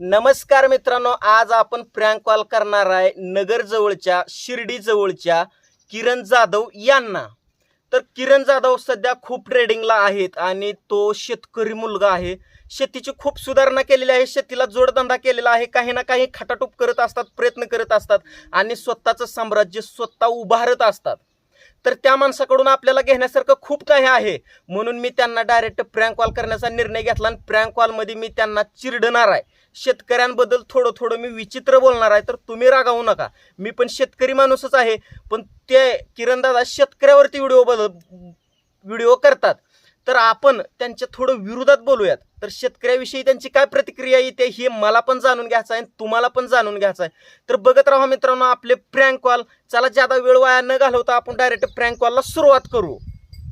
नमस्कार मित्रांनो आज आपण प्रँक कॉल करणार आहे नगर जवळच्या शिर्डी जवळच्या किरण जाधव यांना. तर किरण जाधव सध्या खूप ट्रेडिंगला आहेत आणि तो शेतकरी मुलगा आहे. शेतीची खूप सुधारणा केलेली आहे शेतीला जोडधंदा केलेला आहे काही ना काही खटाटूप करत असतात प्रयत्न करत असतात आणि स्वतःचं साम्राज्य स्वतः उभारत असतात. तर त्या माणसाकडून आपल्याला घेण्यासारखं खूप काही आहे. म्हणून मी त्यांना डायरेक्ट प्रँक कॉल करण्याचा निर्णय घेतला आणि प्रँक कॉलमध्ये मी त्यांना चिरडणार आहे. शेतकऱ्यांबद्दल थोडं थोडं मी विचित्र बोलणार आहे तर तुम्ही रागावू नका. मी पण शेतकरी माणूसच आहे पण ते किरणदादा शेतकऱ्यावरती व्हिडिओ बद व्हिडिओ करतात. तर आपण त्यांच्या थोडं विरोधात बोलूयात. तर शेतकऱ्याविषयी त्यांची काय प्रतिक्रिया येते हे मला पण जाणून घ्यायचं आहे आणि तुम्हाला पण जाणून घ्यायचं आहे. तर बघत राहा मित्रांनो आपले प्रँक कॉल चला ज्यादा वेळ वाया न घालवता आपण डायरेक्ट प्रँक कॉलला सुरुवात करू.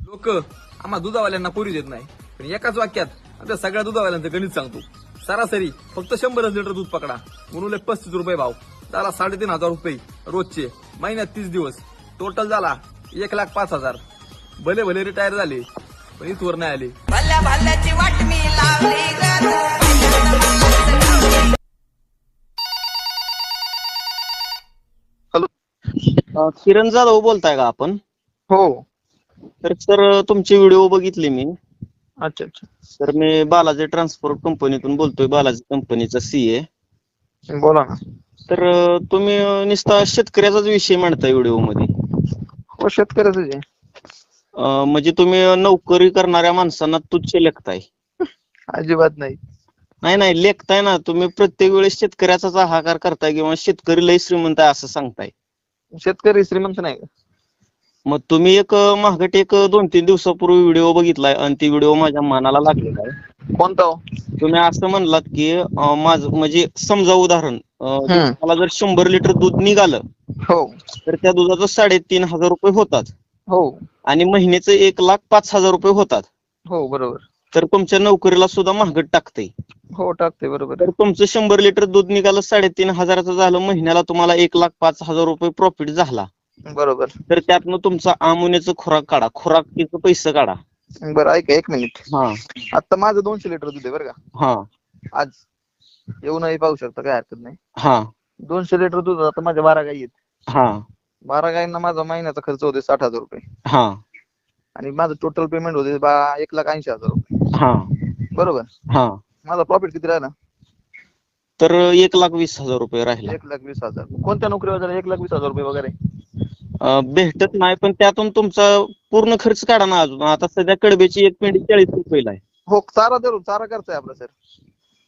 लोक आम्हा दुधावाल्यांना पोरी देत नाही पण एकाच वाक्यात आता सगळ्या दुधावाल्यांचं गणित सांगतो. सरासरी फक्त शंभरच लिटर दूध पकडा. म्हणून पस्तीस रुपये भाव. झाला साडेतीन हजार रुपये रोजचे. महिन्यात तीस दिवस. टोटल झाला एक लाख पाच हजार. भले भले रिटायर झाले पण इथवर नाही आले. भल्या भाल्याची वाट मी लावली ग अ, किरण जाधव बोलताय का आपण? हो. तर सर तुमचे व्हिडिओ बघितले मी. अच्छा अच्छा. तर मी बालाजी ट्रान्सपोर्ट कंपनीतून बोलतोय बालाजी कंपनीचा सीए बोला ना. तर अ, तुम्ही अ, नुसता शेतकऱ्याचाच विषय मांडताय व्हिडिओमध्ये हो शेतकऱ्याच आहे. अ, म्हणजे तुम्ही नोकरी करणाऱ्या माणसांना तुच्छ लेखताय. अजिबात नाही. नाही नाही लेखताय ना. तुम्ही प्रत्येक वेळेस शेतकऱ्याचाच हाहाकार करताय किंवा शेतकरी लय श्रीमंत आहे असं सांगताय. शेतकरी श्रीमंत नाही का? मग तुम्ही एक मागट एक दोन तीन दिवसापूर्वी व्हिडिओ बघितलाय आणि ती व्हिडिओ माझ्या मनाला लागलेला आहे. कोणता हो? तुम्ही असं म्हणलात की माझं म्हणजे समजा उदाहरण हम्म. मला जर शंभर लिटर दूध निघालं हो. तर त्या दुधाचं साडेतीन हजार रुपये होतात. हो. आणि महिन्याचं एक लाख पाच हजार रुपये होतात. हो बरोबर. तर तुमच्या नोकरीला सुद्धा महागट टाकते. हो टाकते बरोबर. तर तुमचं शंभर लिटर दूध निघालं साडेतीन हजाराचं झालं महिन्याला तुम्हाला एक लाख पाच हजार रुपये प्रॉफिट झाला. बरोबर. तर त्यातनं तुमचा आमुन्याचं खुराक काढा. खुराकीचं पैसे काढा. बरं ऐका एक मिनिट हा. आता माझं दोनशे लिटर दूध आहे बरं का? हा. आज येऊनही पाहू शकता काय हरकत नाही. हा. दोनशे लिटर दूध आता माझ्या बारा गाई आहेत. हा. बारा गायींना माझा महिन्याचा खर्च होते साठ हजार रुपये. हा. आणि माझं टोटल पेमेंट होते बा एक लाख ऐंशी हजार रुपये. हा. बरोबर? हा. माझा प्रॉफिट किती राहिला? तर एक लाख वीस हजार रुपये राहिला. एक लाख वीस हजार. कोणत्या नोकरीवर झाला एक लाख वीस हजार रुपये वगैरे. भेटत नाही पण त्यातून तुमचा पूर्ण खर्च काढा ना अजून. आता सध्या कडब्याची एक पेंडी चाळीस रुपयाला आहे. हो चारा धरून चारा करताय आपला सर.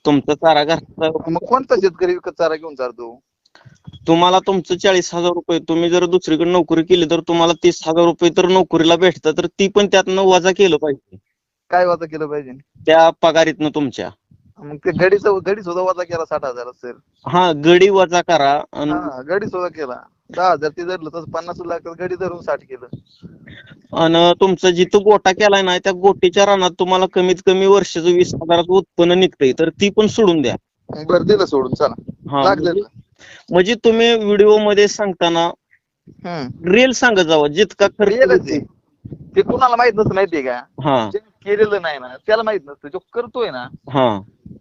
तुमचा चारा घरचा मग कोणता शेतकरी विकत चारा घेऊन चालतो तुम्हाला तुमचं चाळीस हजार रुपये तुम्ही जर दुसरीकडे नोकरी केली तर तुम्हाला तीस हजार रुपये तर नोकरीला भेटतात तर ती पण त्यातनं वजा केलं पाहिजे. काय वजा केलं पाहिजे? त्या पगारीतनं तुमच्या. मग ते गडीचं गडी सुद्धा वजा केला साठ हजार सर. हा गडी वजा करा. हा गडी सुद्धा केला. दहा हजार ते धरलं तसं पन्नास लाख गडी धरून साठ केलं. अन तुमचं जिथं गोटा केलाय ना त्या गोटीच्या रानात तुम्हाला कमीत कमी वर्षाचं वीस हजाराचं उत्पन्न निघतंय तर ती पण सोडून द्या. बरं दिलं सोडून चला. हा म्हणजे म्हणजे तुम्ही व्हिडिओमध्ये सांगताना रिअल सांगत जावं जितका खर्च. आहे. ते कुणाला माहीत नसतं माहितीये का? हा. जे केलेलं नाही ना त्याला माहीत नसतं. जो करतोय ना हा.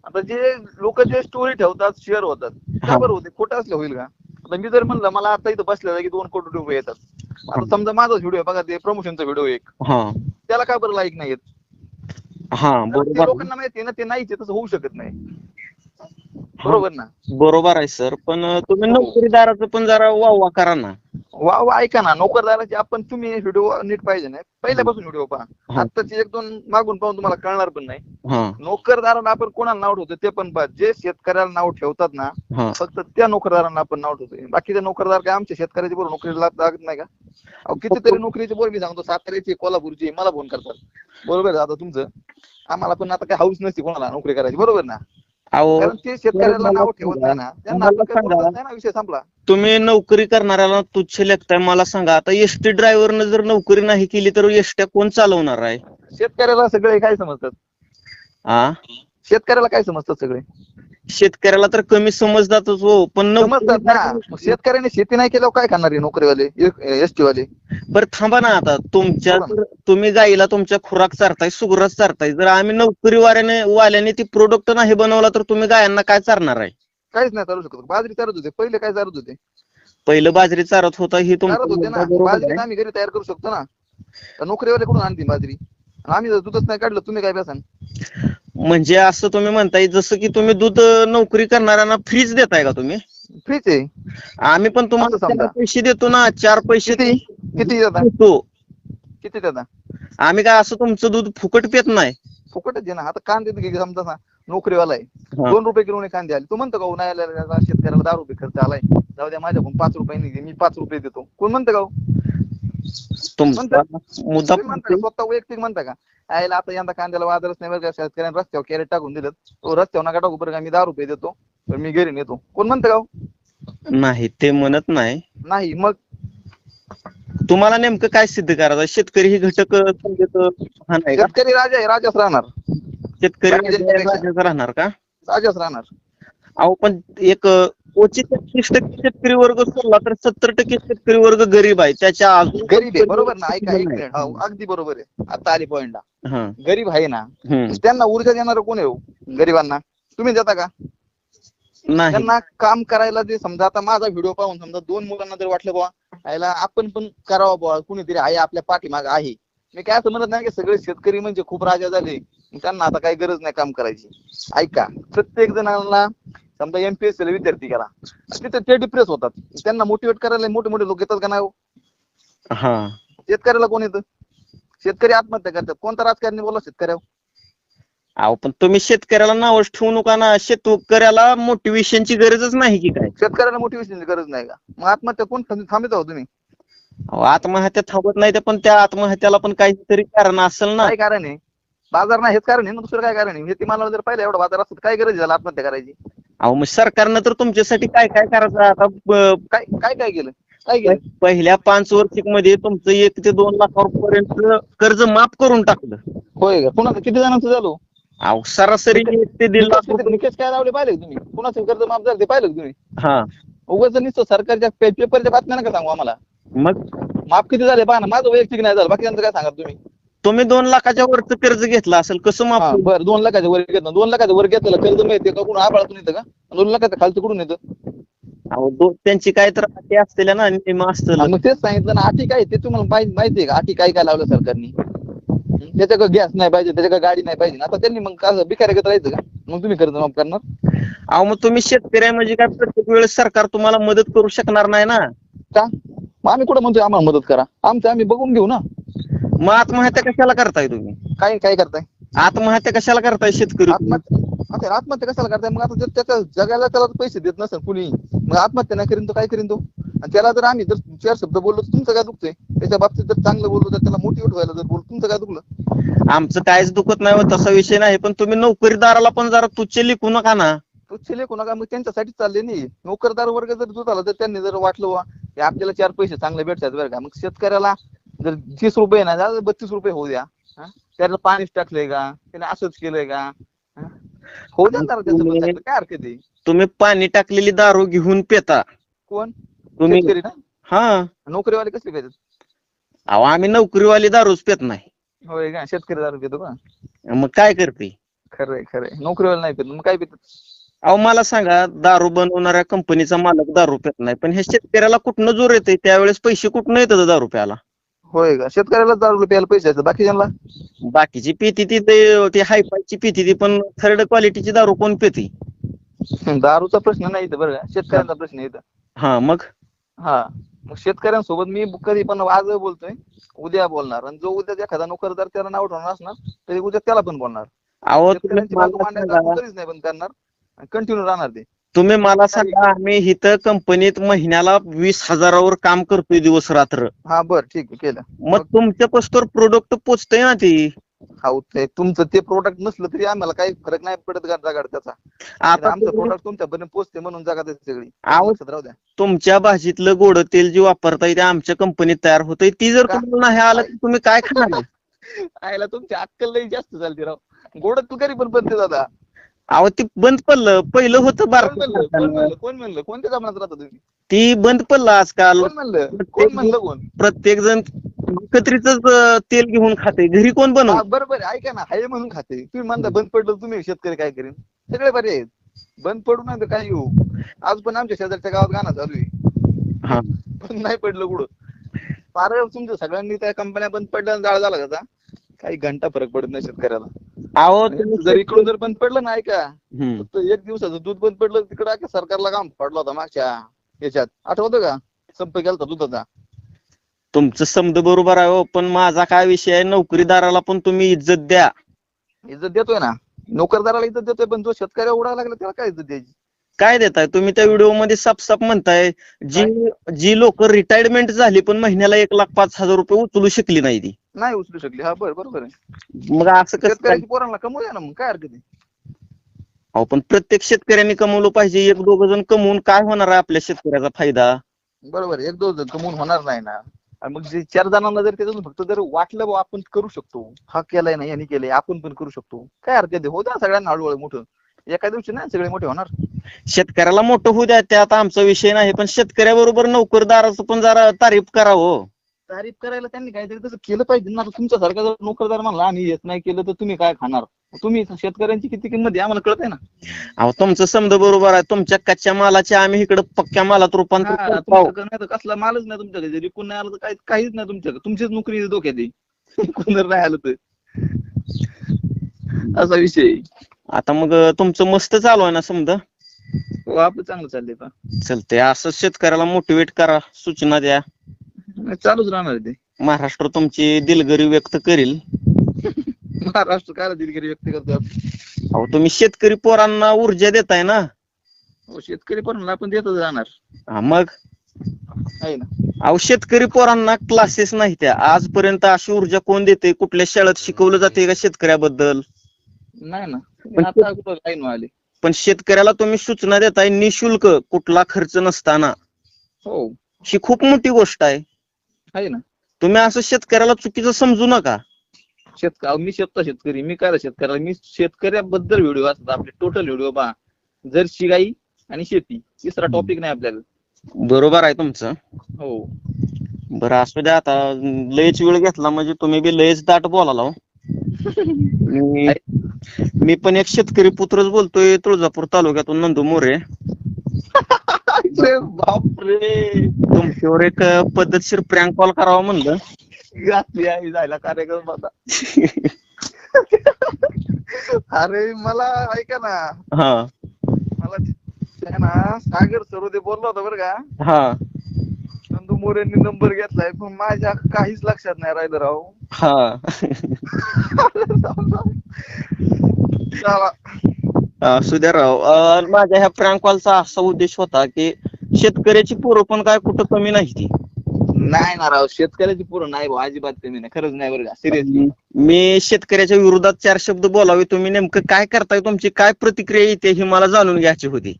आता जे लोक जे स्टोरी ठेवतात शेअर होतात हा. का बरं होते खोटं असलं होईल का? आता मी जर म्हणलं मला आता इथं बसल्या जागी दोन कोटी रुपये येतात. आता समजा माझाच व्हिडिओ बघा ते प्रमोशनचा व्हिडिओ एक. हा. त्याला का बरं लाईक नाही येत हा कारण ते बरोबर. लोकांना माहिती आहे ना ते नाहीच आहे, तसं होऊ शकत नाही. बरोबर ना? बरोबर आहे सर पण तुम्ही नोकरीदाराचं पण जरा वावा करा ना. वा वा ऐका ना. नोकरदाराचे आपण तुम्ही व्हिडिओ नीट पाहिजे ना. पहिल्यापासून व्हिडिओ पहा. आत्ताचे एक दोन मागून पाहून तुम्हाला कळणार पण नाही. नोकरदारांना आपण कोणाला नाव ठेवतो ते पण पहा. जे शेतकऱ्याला नाव ठेवतात ना फक्त त्या नोकरदारांना आपण नाव ठेवतोय बाकीचे नोकरदार काय आमच्या शेतकऱ्याचे बरोबर नोकरीला लाग- लागत नाही का? कितीतरी नोकरीचे बरोबर मी सांगतो. साताऱ्याचे कोल्हापूरचे मला फोन करतात. बरोबर आता तुमचं? आम्हाला पण आता काय हाऊस नसते कोणाला नोकरी करायची. बरोबर ना? अहो कारण ते शेतकऱ्याला नाव ठेवत नाही ना. त्यांना मला आपण काही सांगा. बोलत नाही ना विषय संपला. तुम्ही नोकरी करणाऱ्याला तुच्छ लेखताय मला सांगा. आता एसटी ड्रायव्हरनं जर नोकरी नाही केली तर एसट्या कोण चालवणार आहे? शेतकऱ्याला सगळे काय समजतात? हा शेतकऱ्याला काय समजतात सगळे? शेतकऱ्याला तर कमी समजतातच हो पण नोकरी- समजतात ना. मग शेतकऱ्याने शेती नाही केल्यावर काय करणार आहे नोकरीवाले एस टी वाले बरं थांबा ना आता. तुमच्या बोला जर तुम्ही गाईला तुमच्या खुराक चारताय सुगरास चारताय. जर आम्ही नोकरी वाल्याने वाल्याने ती प्रोडक्ट नाही बनवला तर तुम्ही गायांना काय चारणार आहे? काहीच नाही चालू शकत. बाजरी चालत होते. पहिले काय चालत होते? पहिलं बाजरी चारत होता ही चालत होते ना. बाजरी. आम्ही घरी तयार करू शकतो ना. तर नोकरीवाले कुठून आणतील बाजरी. आणि आम्ही जर दूधच नाही काढलं तुम्ही काय बेसान म्हणजे असं तुम्ही म्हणताय जसं की तुम्ही दूध नोकरी करणाऱ्यांना फ्रीज देताय का तुम्ही? फ्रीच आहे. आम्ही पण तुम्हाला असं समजा. चार पैसे देतो ना चार पैसे किती? किती देता. देतो? किती देता? आम्ही काय असं तुमचं दूध फुकट पित नाही. फुकटच आहे ना. आता कांदे घे समजा ना नोकरीवाला आहे. दोन रुपये किलोने कांदे आले. तू म्हणतो का नाही आले शेतकऱ्याला दहा रुपये खर्च आलाय. जाऊ द्या माझ्याकडून पाच रुपये मी पाच रुपये देतो. कोण म्हणतं का हो? तुमचा मुद्दा? स्वतः वैयक्तिक म्हणता का? आयला आता यंदा कांद्याला वादळच नाही बरं का शेतकऱ्यांनी रस्त्यावर कॅरेट टाकून दिलं. तो रस्त्यावर नका टाकू बरं का मी दहा रुपये देतो तर मी घरी नेतो. कोण म्हणतं का हो? नाही ते म्हणत नाही. नाही मग? तुम्हाला नेमकं काय सिद्ध करायचं? शेतकरी ही घटक समजत हा नाही का? शेतकरी राजा आहे राजाच राहणार. शेतकरी. राजाच राहणार का? राजाच राहणार. अहो पण एक अं, क्वचित तीस टक्के शेतकरी वर्ग सोडला तर सत्तर टक्के शेतकरी वर्ग गरीब आहे. त्याच्या अजून गरीब आहे बरोबर ना? ऐका एक मिनिट. हो, अगदी बरोबर आहे. आता आली पॉइंटला हा. गरीब आहे ना? हम्म. त्यांना ऊर्जा देणार कोण आहे हो? गरिबांना. तुम्ही देता का? नाही. त्यांना काम करायला जे समजा आता माझा व्हिडिओ पाहून समजा दोन मुलांना जर वाटलं बुवा यायला आपण पण करावं बुवा कुणीतरी आहे आपल्या पाठीमाग आहे. मी काय असं म्हणत नाही की सगळे शेतकरी म्हणजे खूप राजा झाले. त्यांना आता काही गरज नाही काम करायची. ऐका प्रत्येक जणांना समजा एमपीएससी ला विद्यार्थी करा तिथे ते डिप्रेस होतात. त्यांना मोटिवेट करायला मोठे मोठे लोक येतात का नाही हो? शेतकऱ्याला कोण येतं? शेतकरी आत्महत्या करतात. कोणता राजकारणी बोला शेतकऱ्यावर? अहो पण तुम्ही शेतकऱ्याला नावच ठेवू नका ना. शेतकऱ्याला मोटिवेशनची गरजच नाही की काय? शेतकऱ्याला मोटिवेशनची गरज नाही का? मग आत्महत्या कोण थांब- थांबत आहो तुम्ही? अहो, आत्महत्या थांबत नाही ते पण त्या आत्महत्याला पण काहीतरी कारण असेल ना. काय कारण आहे? बाजार नाही हेच कारण आहे ना. दुसरं काय कारण आहे? हे मला जर पाहिलं एवढा बाजार असत काय गरज आहे झाला आत्महत्या करायची? अहो मग सरकारनं तर तुमच्यासाठी काय काय करायचं? आता ब- काय काय काय केलं? काय केलं? पहिल्या पाच वर्षिकमध्ये तुमचं एक ते दोन लाखापर्यंत कर्ज माफ करून टाकलं. होय का? कुणाचं? किती जणांचं झालो? अहो सरासरी एक ते दीड लाख रुपये निकष काय लावले पाहिले का तुम्ही? कुणाचं कर्ज माफ झालं ते पाहिलं का तुम्ही? हा. उगाच नुसतं सरकारच्या पे- पेपरच्या बातम्या नका सांगू आम्हाला? मग? माफ किती झाले? पहा ना माझं वैयक्तिक नाही झालं. बाकीच्यांचं काय सांगा तुम्ही? तुम्ही दोन लाखाच्या वरचं कर्ज घेतलं असेल कसं माफ बरं दोन लाखाच्या वर घेतलं. दोन लाखाच्या वर घेतलं कर्ज माहिती का? कुणा आबाळातून येतं का? दोन लाखाच्या खालचं कुठून येतं? अहो दो- त्यांची काय तर अटी असतील ना नियम असतील. मग तेच सांगितलं ना अटी काय? ते तुम्हाला माहिती माहिती आहे का? अटी काय काय लावलं सरकारने? त्याच्याकडे गॅस नाही पाहिजे त्याच्याकडे गाडी नाही पाहिजे. आता त्यांनी मग काय भिकाऱ्याकडे राहायचं का? मग तुम्ही कर्ज माफ करणार? अहो मग तुम्ही शेतकरी आहे म्हणजे काय? प्रत्येक वेळेस सरकार तुम्हाला मदत करू शकणार नाही ना. का? मग आम्ही कुठं म्हणतोय आम्हाला मदत करा? आमचं आम्ही बघून घेऊ ना. मग आत्महत्या कशाला करताय तुम्ही? काय काय करताय? आत्महत्या कशाला करताय शेतकरी? आत्महत्या आता आत्महत्या कशाला करताय? मग आता जर त्याच्या जगायला त्याला पैसे देत नसेल कुणी. मग आत्महत्या नाही करीन तो काय करीन तो? आणि त्याला जर आम्ही जर चार शब्द बोललो तर तुमचं काय दुखतंय? त्याच्या बाबतीत जर चांगलं बोललो तर त्याला मोटिवेट व्हायला जर बोललो तुमचं काय दुखलं? आमचं काहीच दुखत नाही हो, तसा विषय नाही. पण तुम्ही नोकरीदाराला पण जरा तुच्छ लिखू नका ना. तो छिले कोणा मग त्यांच्यासाठी चालले नाही नोकरदार वर्ग जर झाला तर त्यांनी जर वाटलं बुवा, की आपल्याला चार पैसे चांगले भेटतात बरं का. मग शेतकऱ्याला जर तीस रुपये ना जा बत्तीस रुपये होऊ द्या हा? त्याला पाणीच टाकलंय का? त्याने असंच केलंय का? हा? होऊ द्या ना जरा त्याचं पण चांगलं. काय हरकत आहे? तुम्ही पाणी टाकलेली दारू घेऊन पेता. कोण? तुम्ही शेतकरी ना? हा. नोकरीवाले कसले पाहिजेत अहो आम्ही नोकरीवाली दारूच पेत नाही. होय का? शेतकरी दारू पितो का? मग काय करते? खरंय खरंय. नोकरीवाले नाही पित मग काय पितात? अहो मला सांगा दारू बनवणाऱ्या कंपनीचा मालक दारू पेत नाही पण हे शेतकऱ्याला कुठनं जोर येते त्यावेळेस पैसे कुठनं येतात दारू प्याला होय का? शेतकऱ्याला दारू प्यायला पैसे असतात बाकीच्यांना? बाकीची पिती ती ते- ती हायफायची पिती ती पण थर्ड क्वालिटीची दारू कोण पिती? दारूचा प्रश्न नाही इथं बरं का? शेतकऱ्यांचा प्रश्न आहे इथं. हा मग? हा. मग शेतकऱ्यांसोबत मी कधी पण आज बोलतोय उद्या बोलणार. आणि जो उद्या एखादा नोकरदार त्याला नाव ठेवणार असणार तरी उद्या त्याला पण बोलणार. अहो तुम्ही शेतकऱ्यांची बाजू मला मांडायचं सांगा. आपण कधीच नाही बंद करणार. कंटिन्यू राहणार ते. तुम्ही मला सांगा आम्ही इथं कंपनीत महिन्याला वीस हजारावर काम करतोय दिवस रात्र. हा बर ठीक आहे केलं. मग तुमच्या पस्तोर प्रोडक्ट पोचतंय ना ती? हा ते तुमचं ते प्रोडक्ट नसलं तरी आम्हाला काही फरक नाही पडत का जगाड त्याचा. आता आमचं तुम्ही- प्रोडक्ट तुमच्यापर्यंत पोहोचते म्हणून आहे सगळी. आहो. लक्षात राहू द्या. तुमच्या भाजीतलं गोड तेल जे वापरताय ते आमच्या कंपनीत तयार होतंय. ती जर का? तुम्हाला नाही आलं तर तुम्ही काय खाणार? आयला तुमची अक्कल लई जास्त चालते राव. गोड तू करी पण बनते दादा. अहो ते बंद पडलं. पहिलं होतं कोण म्हणलं? कोण. म्हणलं? कोण म्हणलं? कोणत्या जमान्यात राहता तुम्ही? ती बंद पडलं आजकाल. कोण म्हणलं? कोण म्हणलं कोण? प्रत्येक जण एकत्रितच अं, तेल घेऊन खाते. घरी कोण हा, बनव बरोबर आहे. ऐका ना. हाय म्हणून खाते. तुम्ही म्हणता बंद पडलं तुम्ही शेतकरी काय करेन? सगळे पर्याय आहेत. बंद पडू नाही तर काय येऊ? आज पण आमच्या शेजारच्या गावात गाणं चालू आहे. हा. पण नाही पडलं कुठं. फार तुमच्या सगळ्यांनी त्या कंपन्या बंद पडल्या आणि जाळ झाला का काही घंटा फरक पडत नाही शेतकऱ्याला. अहो जर इकडून जर बंद पडलं ना ऐका हम्म. फक्त एक दिवसाचं दूध बंद पडलं तिकडे अख्ख्या सरकारला काम पडला होता मागच्या याच्यात आठवतं का? संप केलता दुधाचा तुमचं समज बरोबर आहे हो पण माझा काय विषय आहे नोकरीदाराला पण तुम्ही इज्जत द्या. इज्जत देतोय ना. नोकरदाराला इज्जत देतोय पण जो शेतकऱ्या उडायला लागला त्याला काय इज्जत द्यायची? काय देताय? तुम्ही त्या व्हिडिओमध्ये साप साप म्हणताय जी जी लोक रिटायरमेंट झाली पण महिन्याला एक लाख पाच हजार रुपये उचलू शकली नाही ती. नाही उचलू शकली. हा बरं बरोबर आहे. मग असं कसं काय? शेतकऱ्याची पोरांना कमवू द्या ना मग काय हरकत आहे? अहो पण प्रत्येक शेतकऱ्यांनी कमवलं पाहिजे. एक दोघ जण कमवून काय होणार आहे आपल्या शेतकऱ्याचा फायदा? बरोबर आहे. एक दोन जण कमवून होणार नाही ना. आणि मग जे चार जणांना जर त्याच्यातून फक्त जर वाटलं बा आपण करू शकतो. हा केलाय ना यांनी केलंय आपण पण करू शकतो. काय हरकत आहे? हो द्या सगळ्यांना हळूहळू मोठं. एका दिवशी नाही सगळे मोठे होणार. शेतकऱ्याला मोठं होऊ द्या त्यात आमचा विषय नाही पण शेतकऱ्याबरोबर नोकरदाराचं पण जरा तारीफ करावं तारीफ करायला त्यांनी काहीतरी तसं केलं पाहिजे ना. तुमच्यासारखा जर नोकरदार म्हणला आणि येत नाही केलं तर तुम्ही काय खाणार? तुम्ही शेतकऱ्यांची किती किंमत आहे? आम्हाला कळत आहे ना. अहो तुमचं समज बरोबर आहे. तुमच्या कच्च्या मालाचे आम्ही इकडे पक्क्या मालात रूपांतर हा, करतो. तुमच्याकडे नाही तर कसला मालच नाही तुमच्याकडे. विकून नाही आलं तर काही काहीच नाही तुमच्याकडे. तुमचीच नोकरी धोक्यात आहे. कोण जर नाही आलं तर. असा विषय आहे. आता मग तुमचं मस्त चालू आहे ना समजा? हो आपलं चांगलं चाललंय पा चलते असं शेतकऱ्याला मोटिवेट करा. सूचना द्या. चालूच राहणार आहे ते. महाराष्ट्र तुमची दिलगिरी व्यक्त करील. महाराष्ट्र काय दिलगिरी व्यक्त करतात अहो तुम्ही शेतकरी पोरांना ऊर्जा देताय ना? हो शेतकरी पण आपण देतच राहणार. हा, मग? आहे ना. अहो शेतकरी पोरांना क्लासेस नाही त्या. आजपर्यंत अशी ऊर्जा कोण देते कुठल्या शाळेत शिकवलं जाते का शेतकऱ्याबद्दल? नाही ना. आता कुठं आले पण शेतकऱ्याला तुम्ही सूचना देताय निशुल्क कुठला खर्च नसताना. हो. ही खूप मोठी गोष्ट आहे. आहे ना. तुम्ही असं शेतकऱ्याला चुकीचं समजू नका. शेतक अहो, मी शेतता शेतकरी मी काय शेतकऱ्याला मी शेतकऱ्याबद्दल व्हिडिओ असतात आपले टोटल व्हिडिओ पहा. जर्सी गाई आणि शेती तिसरा टॉपिक नाही आपल्याला बरोबर आहे तुमचं. हो. बरं असू द्या आता लयच वेळ घेतला म्हणजे तुम्ही बी लयच दाट बोलाला हो. मी पण एक शेतकरी पुत्रच बोलतोय तुळजापूर तालुक्यातून नंदू मोरे. अरे बापरे. तुमच्यावर एक पद्धतशीर प्रँक कॉल करावा म्हणलं. घातली आहे जायला कार्यक्रम आता. अरे मला ऐका ना. हा. मला ते ना सागर सरोदे बोलला होता बरं का. हा. नंदू मोरेंनी नंबर घेतलाय पण माझ्या काहीच लक्षात नाही राहिलं राव. हा. चला. असू द्या राव अं, माझ्या ह्या प्रँक कॉलचा असा उद्देश होता की शेतकऱ्याची पोरं पण काय कुठं कमी नाही ती. नाही ना राव शेतकऱ्याची पूर्ण नाही भाऊ अजिबात कमी नाही खरंच नाही बरं का सिरियसली मी शेतकऱ्याच्या विरोधात चार शब्द बोलावे तुम्ही नेमकं काय करताय तुमची काय प्रतिक्रिया येते हे मला जाणून घ्यायची होती.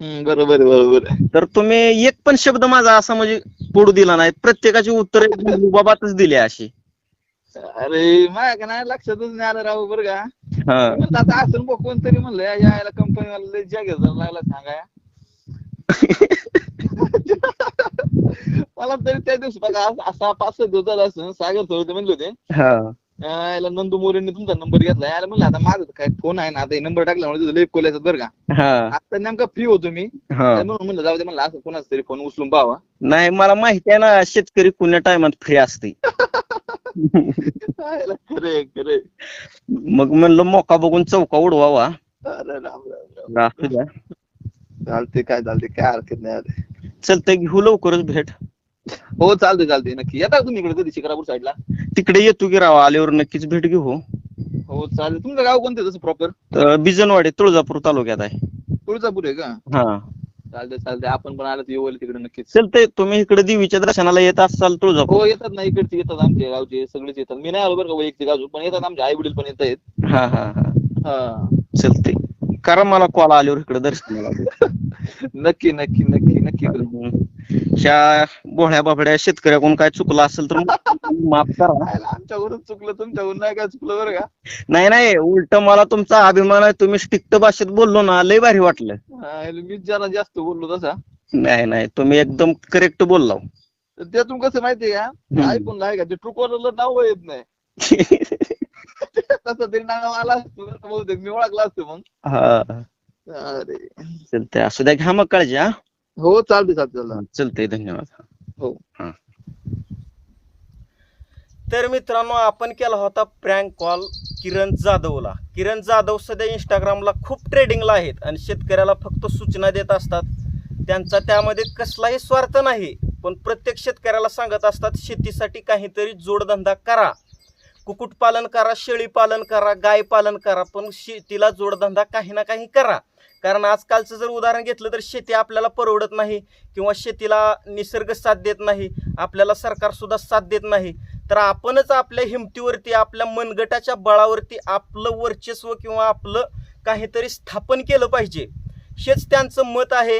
बरोबर आहे, बरोबर आहे. तर तुम्ही एक पण शब्द माझा असा म्हणजे पडू दिला नाही प्रत्येकाची उत्तर बाबातच दिली अशी. अरे माझ्या का नाही लक्षातच नाही आलं राव बरं का. म्हणलं आता असं बघ कोणतरी म्हणलं यायला कंपनी वाला लय जागेत जायला लागला सांगाया. मला तरी त्या दिवशी बघा असा- पाच सहा दिवस झाला असं सागर सरोदे म्हणले होते. याला नंदू मोरेंनी तुमचा नंबर घेतला. याला म्हणलं आता माझं काय फोन आहे ना आता नंबर टाकल्यामुळे तुझं लई कोल्याचं बरं का. आता नेमका फ्री होतो मी. म्हणून म्हणलं जाऊ दे म्हणलं असं कोणाचा तरी फोन उचलून पाहावा. नाही मला माहिती आहे ना शेतकरी पुण्या टायमात फ्री असते खरे खरे. मग म्हणलं मोका बघून चौका उडवावा. अरे राम राम राम. असू द्या. चालते काय चालते काय हरकत नाही आले. चलतंय घेऊ लवकरच भेट. हो चालते चालते नक्की. येता का तुम्ही इकडे कधी शिक्रापूर साईडला तिकडे येतो की राव आल्यावर नक्कीच भेट घेऊ. हो चालेल. तुमचं गाव कोणतं तसं प्रॉपर बिजनवाडी तुळजापूर तालुक्यात आहे. तुळजापूर आहे का? हा. चालते चालते आपण पण आलं तर येऊ तिकडे नक्कीच. चलतंय तुम्ही इकडे देवीच्या दर्शनाला येत असाल तुळजापूर. हो येतात ना इकडचे येतात आमचे गावचे सगळेच येतात. मी नाही आलो बरं का वैयक्तिक अजून पण येतात आमचे आई वडील पण येत आहेत. हा हा हा. हा. चलतंय करा मला कॉल आल्यावर इकडे दर्शनाला नक्की नक्की नक्की नक्की करू. ह्या बोहळ्या बाबड्या शेतकऱ्याकडून काय चुकलं असेल तर माफ करा. आयला आमच्यावरून चुकलं तुमच्यावरून नाही काय चुकलं बरं का? नाही नाही उलट मला तुमचा अभिमान आहे तुम्ही स्टिक्ट भाषेत बोललो ना लय भारी वाटलं. मीच जरा जास्त बोललो तसा. नाही नाही तुम्ही एकदम करेक्ट बोलला तर त्यातून कसं माहितीये का. ऐकून आहे का? ते ट्रुकॉलरला नाव येत नाही. तसं तरी नाव आला असतो तर बहुतेक. मी ओळखला असतो मग. हा. अरे. चालतंय असू द्या घ्या मग काळजी हा. हो चालते चालते चालते चलतंय धन्यवाद. हो. तर मित्रांनो आपण केला होता प्रँक कॉल किरण जाधवला. किरण जाधव सध्या इंस्टाग्रामला खूप ट्रेडिंगला आहेत आणि शेतकऱ्याला फक्त सूचना देत असतात. त्यांचा त्यामध्ये कसलाही स्वार्थ नाही पण प्रत्येक शेतकऱ्याला सांगत असतात शेतीसाठी काहीतरी जोडधंदा करा. कुक्कुटपालन करा शेळी पालन करा गाय पालन करा पण शेतीला जोडधंदा काही ना काही करा. कारण आजकालचं जर उदाहरण घेतलं तर शेती आपल्याला परवडत नाही किंवा शेतीला निसर्ग साथ देत नाही आपल्याला सरकारसुद्धा साथ देत नाही. तर आपणच आपल्या हिमतीवरती आपल्या मनगटाच्या बळावरती आपलं वर्चस्व किंवा आपलं काहीतरी स्थापन केलं पाहिजे. हेच त्यांचं मत आहे.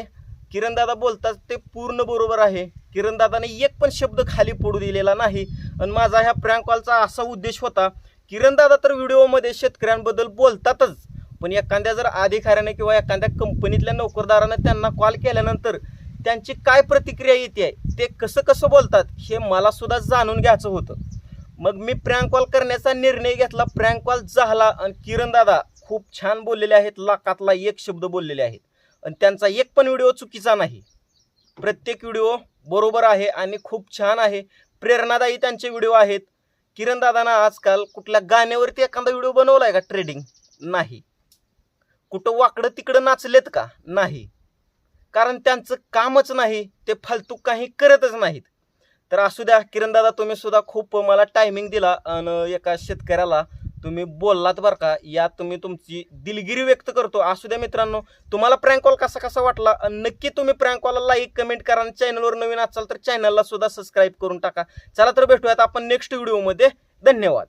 किरणदादा बोलतात ते पूर्ण बरोबर आहे. किरणदादाने एक पण शब्द खाली पडू दिलेला नाही. आणि माझा ह्या प्रँक कॉलचा असा उद्देश होता किरणदादा तर व्हिडिओमध्ये शेतकऱ्यांबद्दल बोलतातच. पण एखाद्या जर अधिकाऱ्याने किंवा एखाद्या कंपनीतल्या नोकरदारानं त्यांना कॉल केल्यानंतर त्यांची काय प्रतिक्रिया येते आहे ते कसं कसं बोलतात हे मला सुद्धा जाणून घ्यायचं होतं. मग मी प्रँक कॉल करण्याचा निर्णय घेतला. प्रँक कॉल झाला आणि किरण दादा खूप छान बोललेले आहेत लाखातला एक शब्द बोललेले आहेत. आणि त्यांचा एक पण व्हिडिओ चुकीचा नाही. प्रत्येक व्हिडिओ बरोबर आहे आणि खूप छान आहे. प्रेरणादायी त्यांचे व्हिडिओ आहेत. किरण दादांना आजकाल कुठल्या गाण्यावरती एखादा व्हिडिओ बनवला आहे का ट्रेडिंग नाही. कुठं वाकडं तिकडं नाचलेत का? नाही. कारण त्यांचं कामच नाही ते फालतू काही करतच नाहीत. तर असू द्या किरण दादा तुम्ही सुद्धा खूप मला टायमिंग दिला आणि एका शेतकऱ्याला तुम्ही बोललात बरं का यात तुम्ही तुमची दिलगिरी व्यक्त करतो. असू द्या मित्रांनो तुम्हाला प्रँक कॉल कसा कसा वाटला? नक्की तुम्ही प्रँक कॉलला लाईक कमेंट करा आणि चॅनलवर नवीन असाल तर चॅनलला सुद्धा सबस्क्राईब करून टाका. चला तर भेटूयात आपण नेक्स्ट व्हिडिओमध्ये धन्यवाद.